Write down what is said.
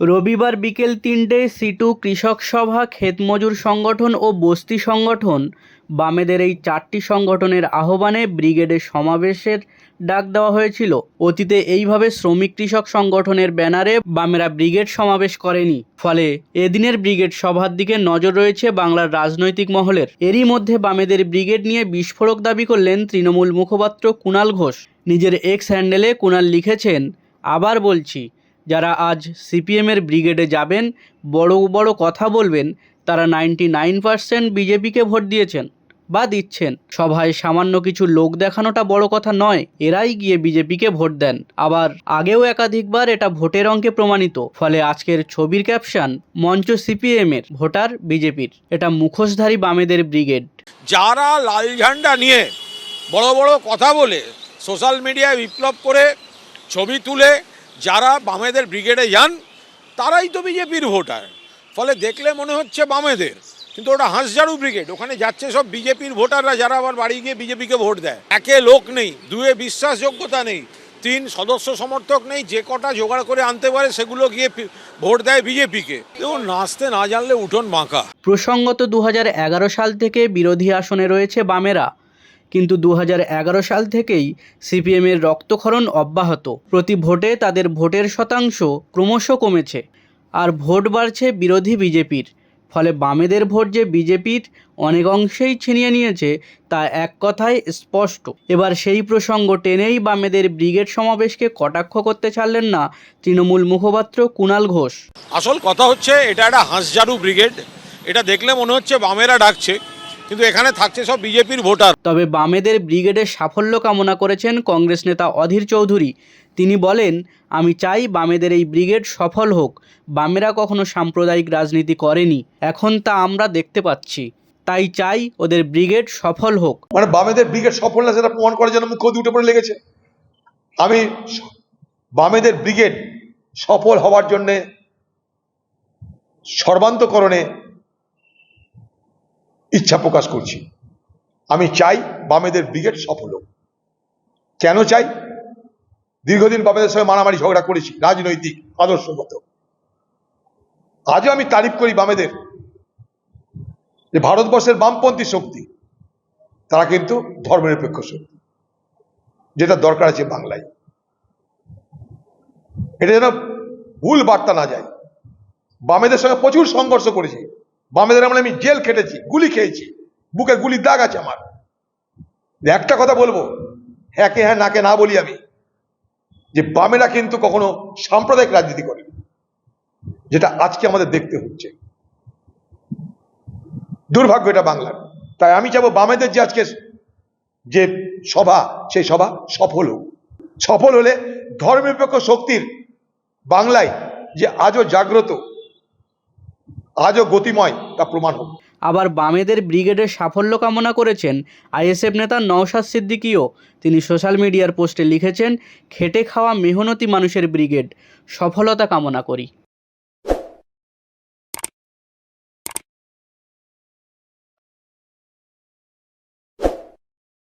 রবিবার বিকেল তিনটেয় সিটু কৃষক সভা ক্ষেতমজুর সংগঠন ও বস্তি সংগঠন বামেদের এই চারটি সংগঠনের আহ্বানে ব্রিগেডের সমাবেশের ডাক দেওয়া হয়েছিল। অতীতে এইভাবে শ্রমিক কৃষক সংগঠনের ব্যানারে বামেরা ব্রিগেড সমাবেশ করেনি। ফলে এদিনের ব্রিগেড সভার দিকে নজর রয়েছে বাংলার রাজনৈতিক মহলের। এরই মধ্যে বামেদের ব্রিগেড নিয়ে বিস্ফোরক দাবি করলেন তৃণমূল মুখপাত্র কুণাল ঘোষ। নিজের এক্স হ্যান্ডেলে কুণাল লিখেছেন, আবার বলছি যারা আজ সিপিএমের ব্রিগেডে যাবেন, বড় বড় কথা বলবেন, তারা নাইনটি নাইন পার্সেন্ট বিজেপিকে ভোট দিয়েছেন বা দিচ্ছেন। সভায় সামান্য কিছু লোক দেখানোটা বড় কথা নয়, এরাই গিয়ে বিজেপিকে ভোট দেন। আবার আগেও একাধিকবার এটা ভোটের অঙ্কে প্রমাণিত, ফলে আজকের ছবির ক্যাপশন মঞ্চ সিপিএমের ভোটার বিজেপির এটা মুখোশধারী বামেদের ব্রিগেড। যারা লাল ঝান্ডা নিয়ে বড় বড় কথা বলে সোশ্যাল মিডিয়ায় বিপ্লব করে ছবি তুলে যারা বামেদের ব্রিগেডে যান, তারাই তো বিজেপির ভোটার ফলে দেখলে মনে হচ্ছে বামেদের। কিন্তু ওটা হাঁসঝাড়ু ব্রিগেড ওখানে যাচ্ছে সব বিজেপির ভোটাররা যারা আবার বাড়ি গিয়ে বিজেপিকে ভোট দেয়। একে লোক নেই, দুয়ে বিশ্বাসযোগ্যতা নেই, তিন সদস্য সমর্থক নেই, যে কটা জোগাড় করে আনতে পারে, সেগুলো গিয়ে ভোট দেয় বিজেপিকে। দেখুন, নাচতে না জানলে উঠোন বাঁকা। প্রসঙ্গত দু হাজার এগারো সাল থেকে বিরোধী আসনে রয়েছে বামেরা। কিন্তু দু হাজার এগারো সাল থেকেই সিপিএমের রক্তক্ষরণ অব্যাহত। প্রতি ভোটে তাদের ভোটের শতাংশ ক্রমশ কমেছে আর ভোট বাড়ছে বিরোধী বিজেপির। ফলে বামেদের ভোট যে বিজেপির অনেক অংশেই ছিনিয়ে নিয়েছে তা এক কথায় স্পষ্ট। এবার সেই প্রসঙ্গ টেনেই বামেদের ব্রিগেড সমাবেশকে কটাক্ষ করতে ছাড়লেন না তৃণমূল মুখপাত্র কুণাল ঘোষ। আসল কথা হচ্ছে, এটা একটা হাঁসঝাড়ু ব্রিগেড। এটা দেখলে মনে হচ্ছে বামেরা ডাকছে। কিন্তু এখানে থাকছে সব বিজেপির ভোটার। তবে বামেদের ব্রিগেডের সাফল্য কামনা করেছেন কংগ্রেস নেতা অধীর চৌধুরী। তিনি বলেন আমি চাই বামেদের এই ব্রিগেড সফল হোক। বামেরা কখনো সাম্প্রদায়িক রাজনীতি করেনি। এখন তা আমরা দেখতে পাচ্ছি। তাই চাই ওদের ব্রিগেড সফল হোক। মানে বামেদের ব্রিগেড সফল না সেটা প্রমাণ করার জন্য মুখ্য উঠে পড়ে লেগেছে। আমি স- বামেদের ব্রিগেড সফল হওয়ার জন্যে সর্বান্তকরণে ইচ্ছা প্রকাশ করছি। আমি চাই বামেদের ব্রিগেড সফল হোক। কেন চাই? দীর্ঘদিন বামেদের সঙ্গে মারামারি ঝগড়া করেছি, রাজনৈতিক, আদর্শগত। আজও আমি তারিফ করি বামেদের যে ভারতবর্ষের বামপন্থী শক্তি, তারা কিন্তু ধর্মনিরপেক্ষ শক্তি, যেটা দরকার আছে বাংলায়। এটা যেন ভুল বার্তা না যায়। বামেদের সঙ্গে প্রচুর সংঘর্ষ করেছি। বামেদের আমলে আমি জেল খেটেছি, গুলি খেয়েছি। বুকে গুলির দাগ আছে আমার। একটা কথা বলব হ্যাঁ কে হ্যাঁ নাকে না বলি আমি, যে বামেরা কিন্তু কখনো সাম্প্রদায়িক রাজনীতি করে যেটা আজকে আমাদের দেখতে হচ্ছে। দুর্ভাগ্য এটা বাংলার। তাই আমি চাবো বামেদের যে আজকে যে সভা, সেই সভা সফল হোক। সফল হলে ধর্মনিরপেক্ষ শক্তির বাংলায় যে আজও জাগ্রত আজও গতিময় তা প্রমাণ হোক আবার বামেদের ব্রিগেডের সাফল্য কামনা করেছেন আইএসএফ নেতা নওশাদ সিদ্দিকীও। তিনি সোশ্যাল মিডিয়ার পোস্টে লিখেছেন, খেটে খাওয়া মেহনতি মানুষের ব্রিগেড, সফলতা কামনা করি।